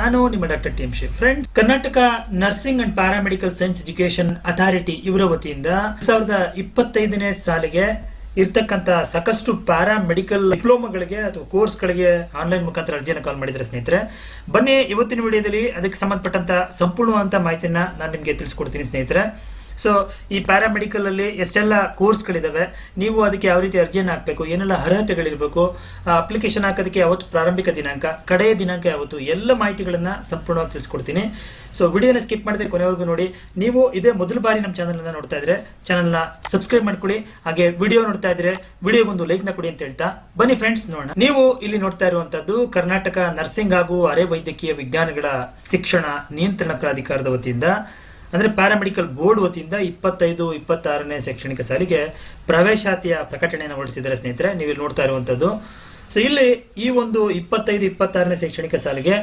ನಾನು ನಿಮ್ಮ doctor T M she friends Karnataka nursing and paramedical science education authority ಇವರ ವತಿಯಿಂದ ಸಾವಿರದ ಇಪ್ಪತ್ತೈದನೇ ಸಾಲಿಗೆ ಇರ್ತಕ್ಕಂತ ಸಾಕಷ್ಟು ಪ್ಯಾರಾಮೆಡಿಕಲ್ ಡಿಪ್ಲೊಮಾಗಳಿಗೆ ಅಥವಾ ಕೋರ್ಸ್ಗಳಿಗೆ ಆನ್ಲೈನ್ ಮುಖಾಂತರ ಅರ್ಜಿಯನ್ನು ಕಾಲ್ ಮಾಡಿದ್ರೆ ಸ್ನೇಹಿತರೆ, ಬನ್ನಿ ಇವತ್ತಿನ ವಿಡಿಯೋದಲ್ಲಿ ಅದಕ್ಕೆ ಸಂಬಂಧಪಟ್ಟಂತ ಸಂಪೂರ್ಣವಾದಂತ ಮಾಹಿತಿಯನ್ನ ನಾನು ನಿಮಗೆ ತಿಳಿಸ್ಕೊಡ್ತೀನಿ ಸ್ನೇಹಿತರೆ. ಸೊ ಈ ಪ್ಯಾರಾಮೆಡಿಕಲ್ ಅಲ್ಲಿ ಎಷ್ಟೆಲ್ಲ ಕೋರ್ಸ್ಗಳಿದಾವೆ ನೀವು ಅದಕ್ಕೆ ಯಾವ ರೀತಿ ಅರ್ಜಿಯನ್ನು ಹಾಕಬೇಕು, ಏನೆಲ್ಲ ಅರ್ಹತೆಗಳಿರಬೇಕು ಅಪ್ಲಿಕೇಶನ್ ಹಾಕೋದಕ್ಕೆ ಯಾವತ್ತು ಪ್ರಾರಂಭಿಕ ದಿನಾಂಕ, ಕಡೆಯ ದಿನಾಂಕ ಯಾವತ್ತು, ಎಲ್ಲ ಮಾಹಿತಿಗಳನ್ನ ಸಂಪೂರ್ಣವಾಗಿ ತಿಳಿಸ್ಕೊಡ್ತೀನಿ. ಸೊ ವಿಡಿಯೋನ ಸ್ಕಿಪ್ ಮಾಡಿದ್ರೆ ಕೊನೆವರೆಗೂ ನೋಡಿ, ನೀವು ಇದೇ ಮೊದಲ ಬಾರಿ ನಮ್ಮ ಚಾನಲ್ ನೋಡ್ತಾ ಇದ್ರೆ ಚಾನಲ್ನ ಸಬ್ಸ್ಕ್ರೈಬ್ ಮಾಡ್ಕೊಳ್ಳಿ, ಹಾಗೆ ವಿಡಿಯೋ ನೋಡ್ತಾ ಇದ್ರೆ ವಿಡಿಯೋಗೊಂದು ಲೈಕ್ನ ಕೊಡಿ ಅಂತ ಹೇಳ್ತಾ, ಬನ್ನಿ ಫ್ರೆಂಡ್ಸ್ ನೋಡೋಣ. ನೀವು ಇಲ್ಲಿ ನೋಡ್ತಾ ಇರುವಂತದ್ದು ಕರ್ನಾಟಕ ನರ್ಸಿಂಗ್ ಹಾಗೂ ಅರೆ ವೈದ್ಯಕೀಯ ವಿಜ್ಞಾನಗಳ ಶಿಕ್ಷಣ ನಿಯಂತ್ರಣ ಪ್ರಾಧಿಕಾರದ ವತಿಯಿಂದ ಅಂದ್ರೆ ಪ್ಯಾರಾಮೆಡಿಕಲ್ ಬೋರ್ಡ್ ವತಿಯಿಂದ ಇಪ್ಪತ್ತೈದು, ಇಪ್ಪತ್ತಾರನೇ ಶೈಕ್ಷಣಿಕ ಸಾಲಿಗೆ ಪ್ರವೇಶಾತಿಯ ಪ್ರಕಟಣೆಯನ್ನು ಹೊರಡಿಸಿದ್ದಾರೆ ಸ್ನೇಹಿತರೆ ನೀವು ಇಲ್ಲಿ ನೋಡ್ತಾ ಇರುವಂಥದ್ದು ಸೊ ಇಲ್ಲಿ ಈ ಒಂದು ಇಪ್ಪತ್ತೈದು, ಇಪ್ಪತ್ತಾರನೇ ಶೈಕ್ಷಣಿಕ ಸಾಲಿಗೆ